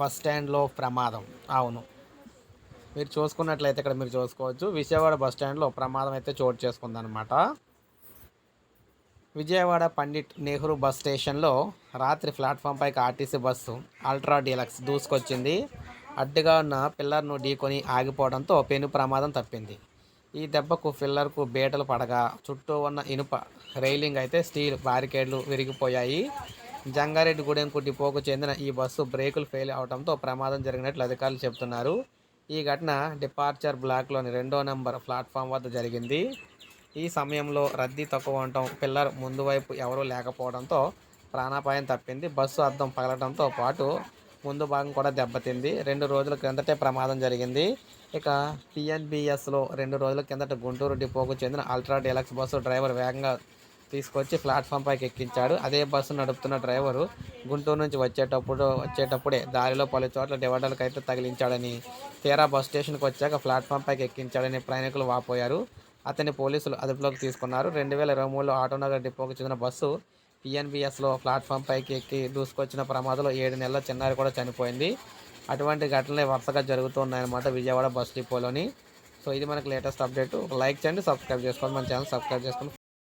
Bus స్టాండ్లో ప్రమాదం. అవును. మీరు చూసుకున్నట్లయితే ఇక్కడ మీరు చూసుకోవచ్చు. విజయవాడ బస్ స్టాండ్లో ప్రమాదం అయితే చోటు చేసుకుందనమాట విజయవాడ పండిట్ నెహ్రూ బస్ స్టేషన్లో రాత్రి ప్లాట్ఫామ్ పైకి ఆర్టీసీ బస్సు అల్ట్రా డీలక్స్ దూసుకొచ్చింది. అడ్డుగా ఉన్న పిల్లర్ను ఢీకొని ఆగిపోవడంతో పెను ప్రమాదం తప్పింది. ఈ దెబ్బకు పిల్లర్కు బీటలు పడగా చుట్టూ ఉన్న ఇనుప రైలింగ్ అయితే స్టీల్ బారికేడ్లు విరిగిపోయాయి. జంగారెడ్డిగూడెంకు డిపోకు చెందిన ఈ బస్సు బ్రేకులు ఫెయిల్ అవడంతో ప్రమాదం జరిగినట్లు అధికారులు చెబుతున్నారు. ఈ ఘటన డిపార్చర్ బ్లాక్లోని రెండో నంబర్ ప్లాట్ఫామ్ వద్ద జరిగింది. ఈ సమయంలో రద్దీ తక్కువ ఉండటం పిల్లర్ ముందు వైపు ఎవరూ లేకపోవడంతో ప్రాణాపాయం తప్పింది. బస్సు అద్దం పగలడంతో పాటు ముందు భాగం కూడా దెబ్బతింది. రెండు రోజుల క్రిందటే ప్రమాదం జరిగింది. ఇక పిఎన్బిఎస్లో రెండు రోజుల కిందట గుంటూరు డిపోకు చెందిన అల్ట్రా డీలక్స్ బస్సు డ్రైవర్ వేగంగా తీసుకొచ్చి ప్లాట్ఫామ్ పైకి ఎక్కించాడు. అదే బస్సు నడుపుతున్న డ్రైవరు గుంటూరు నుంచి వచ్చేటప్పుడు వచ్చేటప్పుడే దారిలో పలు చోట్ల డివైడర్లకు అయితే తగిలించాడని తీరా బస్ స్టేషన్కి వచ్చాక ప్లాట్ఫామ్ పైకి ఎక్కించాడని ప్రయాణికులు వాపోయారు. అతన్ని పోలీసులు అదుపులోకి తీసుకున్నారు. రెండు వేల ఇరవై మూడులో ఆటోనగర్ డిపోకి చెందిన బస్సు పిఎన్బిఎస్లో ప్లాట్ఫామ్ పైకి ఎక్కి దూసుకొచ్చిన ప్రమాదంలో ఏడు నెలల చిన్నారి కూడా చనిపోయింది. అటువంటి ఘటనలే వరుసగా జరుగుతున్నాయన్నమాట విజయవాడ బస్ డిపోలోని. సో ఇది మనకు లేటెస్ట్ అప్డేట్. లైక్ చేయండి సబ్స్క్రైబ్ చేసుకోండి మన ఛానల్ సబ్స్క్రైబ్ చేసుకోండి